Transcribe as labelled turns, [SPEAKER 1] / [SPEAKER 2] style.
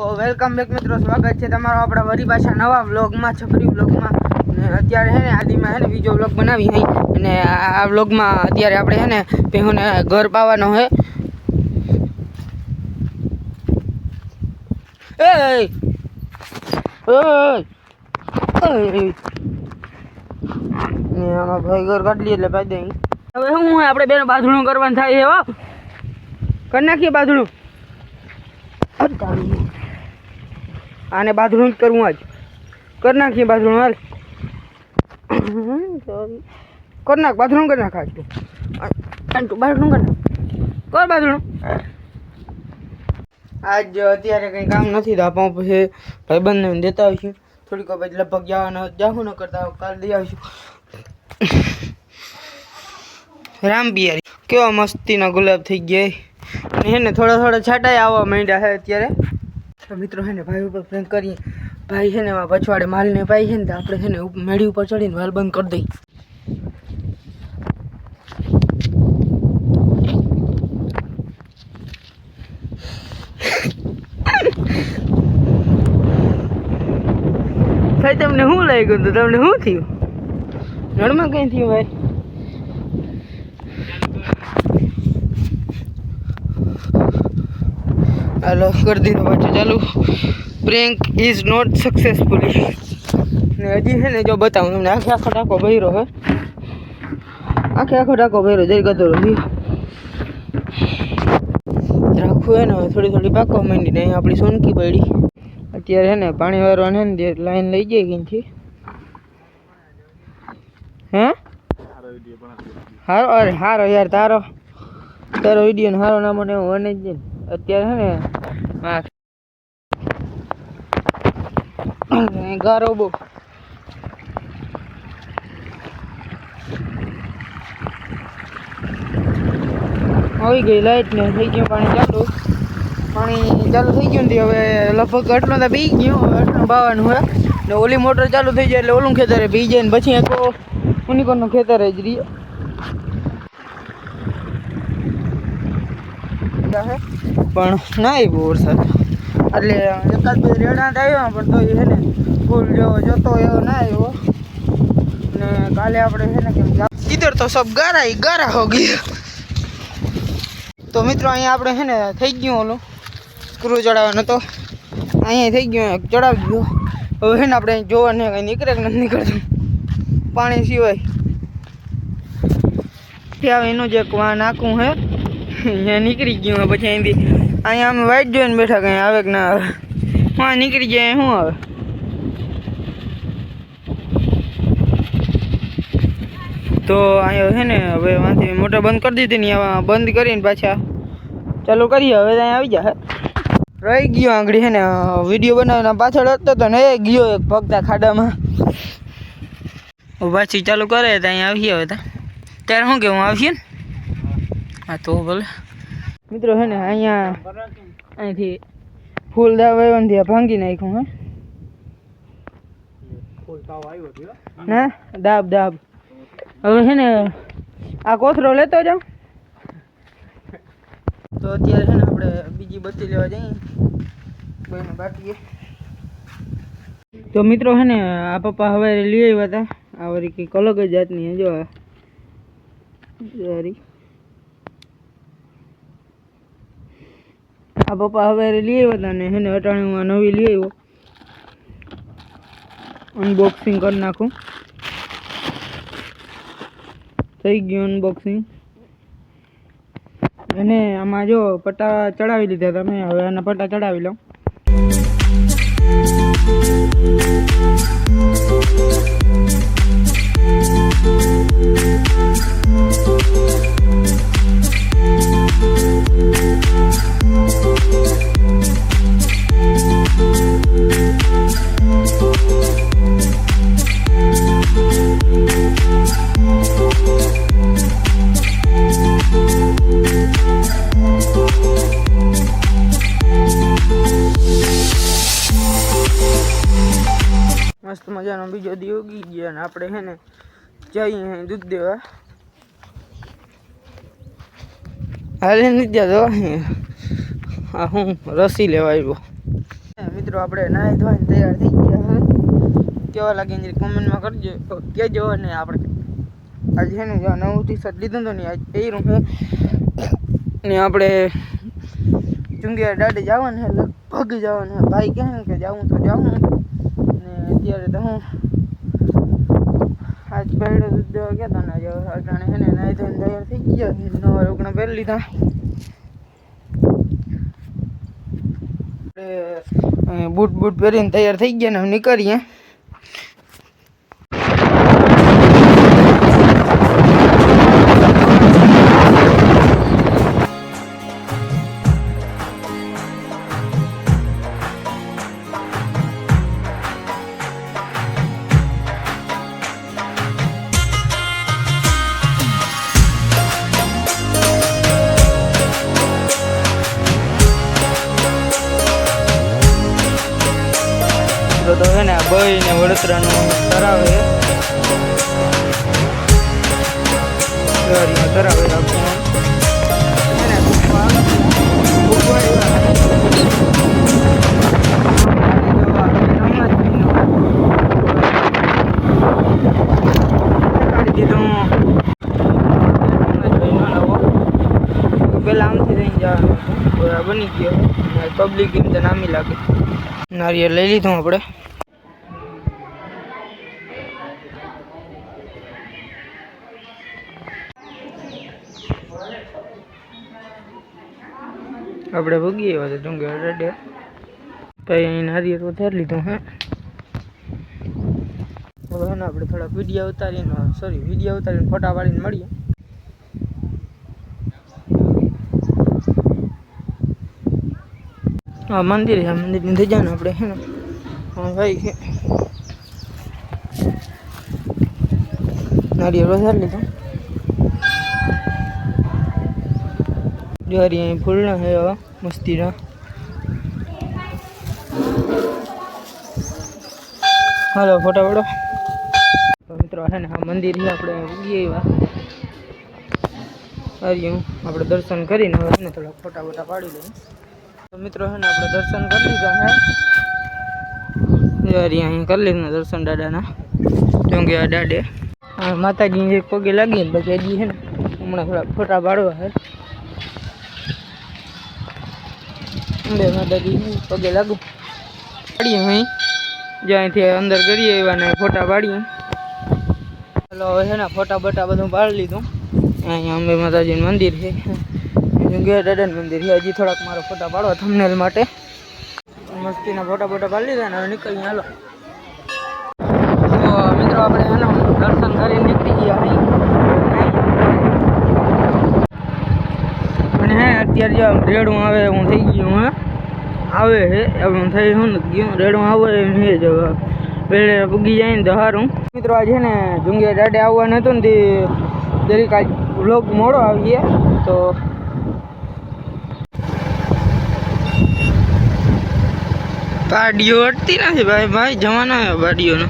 [SPEAKER 1] Welcome back મિત્રો, સ્વાગત છે તમારો આપણા વરી પાછા નવા વ્લોગમાં છપરી વ્લોગમાં અત્યારે હે ને, આદિમાં હે ને બીજો વ્લોગ બનાવી હઈ અને આ વ્લોગમાં અત્યારે આપણે હે ને પેહુને ઘર પાવાનો હે. આમાં ભાઈ ઘર કાઢલી એટલે ભાઈ દઈ હવે હે આપણે બેનો બાંધણું કરવાનું થાય છે, હો. કરી નાખીએ બાંધણું. આને બાથરૂમ જ કરવું આજ. કરી નાખીએ બાથરૂમ હાલ. કર નાખ બાથરૂમ કરી નાખ આજ બાથરૂમ કર નાખ. કર બાથરૂમ આજ અત્યારે કંઈ કામ નથી તો આપણે પછી ભાઈબંધને દેતા આવીશું. થોડીક પછી લગભગ જવાના જાહું, ન કરતા કાલ દઈ આવીશું. રામ બિયારી કેવા મસ્તીના ગુલાબ થઈ ગયા હે થોડા થોડા છાંટાઈ આવવા માંડ્યા છે અત્યારે. તો મિત્રો છે ને ભાઈ ઉપર પ્રેમ કરીએ ભાઈ છે ને એમાં પછવાડે માલને ભાઈ છે ને તો આપણે છે ને મેળી ઉપર ચડીને વાલ બંધ કરી દઈએ ભાઈ, તમને શું લાગ્યું હતું? તમને શું થયું? નળમાં કઈ થયું, ભાઈ? હાલો કરી દીધું પાછું ચાલુ પ્રેન્ક ઇઝ નોટ સક્સેસફુલી ને હજી છે ને, જો બતાવું તમને, આખે આખો ટાકો ભર્યો હે. આખે આખો ટાકો ભર્યો જઈ ગતો રાખવું હે ને, હવે થોડી થોડી પાકો માંડી ને આપણી સોનકી પડી. અત્યારે હે ને, પાણી વાળવાને ને લાઈન લઈ જાય કઈથી હે? હારો, અરે, હારો યાર, તારો. તારો વીડિયો હારો ના હું વને જ ને અત્યારે છે ને ગારો બહુ. આવી ગઈ લાઈટ ને થઈ ગયું પાણી ચાલુ. પાણી ચાલુ થઈ ગયું ને હવે લગભગ આટલો તો બી ગયો હવે બાવાનું હોય. ને ઓલી મોટર ચાલુ થઈ જાય એટલે ઓલું ખેતરે બી જાય ને પછી એક યુનિકોર્નનું ખેતર જ રહીએ હે. પણ ના આવ્યો વરસાદ એટલે એકાદ બે રેડાંત આવ્યો, પણ તો છે ને ફૂલ જેવો જતો એવો ના આવ્યો ને કાલે આપણે છે ને કેમ ઇધર તો સબ ગારા એ ગારા હો ગયા. તો મિત્રો અહીંયા આપણે છે ને થઈ ગયું ઓલું સ્ક્રૂ ચડાવવાનો તો. અહીંયા થઈ ગયું ચડાવી ગયો. હવે છે ને આપણે જોવાને કંઈ નીકળે કે નથી નીકળતું. પાણી સિવાય. ત્યાં એનું જે નાખવું હે. અહીંયા નીકળી ગયું પછી અહીંથી. અહીંયા અમે વાઈટ જોઈને બેઠા કંઈ આવે કે ના આવે? હા, નીકળી જાય, શું આવે? તો અહીંયા છે ને, હવે વાંથી મોટર બંધ કરી દીધી ને આવા બંધ કરીને પાછા. ચાલુ કરીએ, હવે ત્યાં આવી જાય રહી ગયો આંગળી છે ને, વીડિયો બનાવીને પાછળ હતો તો ને ગયો એક ભગતા ખાડામાં. પાછી ચાલુ કરે તો અહીંયા આવીએ હવે ત્યાં ત્યારે શું કેવું આવીએ ને? હા, તો ભલે. મિત્રો છે ને અહીંયા અહીંથી ફૂલ દાવ આવ્યો ને ભાંગી નાખ્યું હે? ના દાબ દાબ. હવે છે ને આ કોથરો લેતો જાઉં. તો અત્યારે છે ને આપણે બીજી બત્તી લેવા જઈએ. કોઈને બાકી તો મિત્રો છે ને આ પપ્પા હવે લઈ આવ્યા હતા. આ વળી કંઈક અલગ જ જાતની જો સારી આ પપ્પા હવે લઈ આવ્યા હતા ને એને અટાણે હું આ નવી લઈ આવ્યો. અનબોક્સિંગ કરી નાખું. થઈ ગયું અનબોક્સિંગ અને આમાં જો પટ્ટા ચડાવી લીધા તમે હવે આના પટ્ટા ચડાવી લઉં. મસ્ત મજાનો બીજો દી ઉગી ગયો અને આપણે હે ને જઈએ દૂધ દેવા. હાલે નથી જતો આ હું રસી લેવા આવ્યો. મિત્રો, આપણે નાહી ધોઈને તૈયાર થઈ ગયા હા. કેવા લાગે એ કોમેન્ટમાં કરજો. કહેજો ને આપણે આજે છે ને જો નવું ટી શર્ટ લીધું હતું ને આજ પહેર્યું ને આપણે ચુંગિયા દાડે જવાનું છે લગભગ જવાનું ભાઈ કહે કે જાઉં તો ને અત્યારે તો હું આજ પહેલો દૂધ દેવા ગયા હતા ને અટાણે છે ને નાહી ધોઈને તૈયાર થઈ ગયા નવા રોકણા પહેરી લીધા. બૂટ બૂટ પહેરીને તૈયાર થઈ ગયા ને નીકળીએ. તો તો છે ને આ બઈ ને વડોદરાનું તરાવ છે તરાવ છે. પેલા આમથી રહીને જવાનું. બની ગયો પબ્લિક એમ તો નામી લાગે નારિયેળ લઈ લીધું આપણે. આપણે ભૂગી આવ્યા હતા ડુંગર રેડે અહીં નારિયેળ વધારી લીધું, હે. હવે આપણે થોડાક વીડિયો ઉતારીને સોરી વીડિયો ઉતારીને ફોટા પાડીને મળીએ. હા મંદિર છે મંદિરની થઈ જાય ને આપણે હે ને ભાઈ નારિયેળ વધારી લીધું. જ્વારી અહીં ફૂલના છે હવે મસ્તીના હાલો, ફોટા પડો. મિત્રો છે ને, આ મંદિર છે, આપણે ઉગી આવ્યા. હરિયું આપણે દર્શન કરીને હવે થોડા ફોટા બોટા પાડી તો મિત્રો છે ને આપણે દર્શન કરી લીધા હે. યારી અહીં કરી લીધું દર્શન દાદાના. જોંગે આ દાડે. હા માતાજી એક પગે લાગી ને પછી હજી છે ને હમણાં થોડા ફોટા પાડવા હે. બે માતાજી પગે લાગુ. પાડીએ અહીં જ્યાંથી અંદર કરીએ એવા ને ફોટા પાડીએ. ચાલો, હવે છે ને ફોટા બટા બધું પાડી લીધું. અહીંયા અંબે માતાજીનું મંદિર છે. દાદાનું મંદિર છે. હજી થોડાક મારો ફોટા પાડવા થમનેલ માટે. મસ્તીના ફોટા ફોટા પાડી લીધા ને હવે નીકળીએ. હાલો. મિત્રો આપણે એનો દર્શન કરીને નીકળી ગયા અહીં. અને હે, અત્યારે જો રેડું આવે હું થઈ ગયું, હા. આવે હું થઈ હું નથી ગયું. રેડું આવે એમ છે જ વેળે પૂગી જાય ને તો સારું મિત્રો, આજે છે ને જુંગિયા દાડે આવવાનું હતું ને તે જરીક આજ વ્લોગ મોડો આવીએ તો ગાડીઓ અટતી નથી ભાઈ ભાઈ જવાનો આવ્યો ગાડીઓનો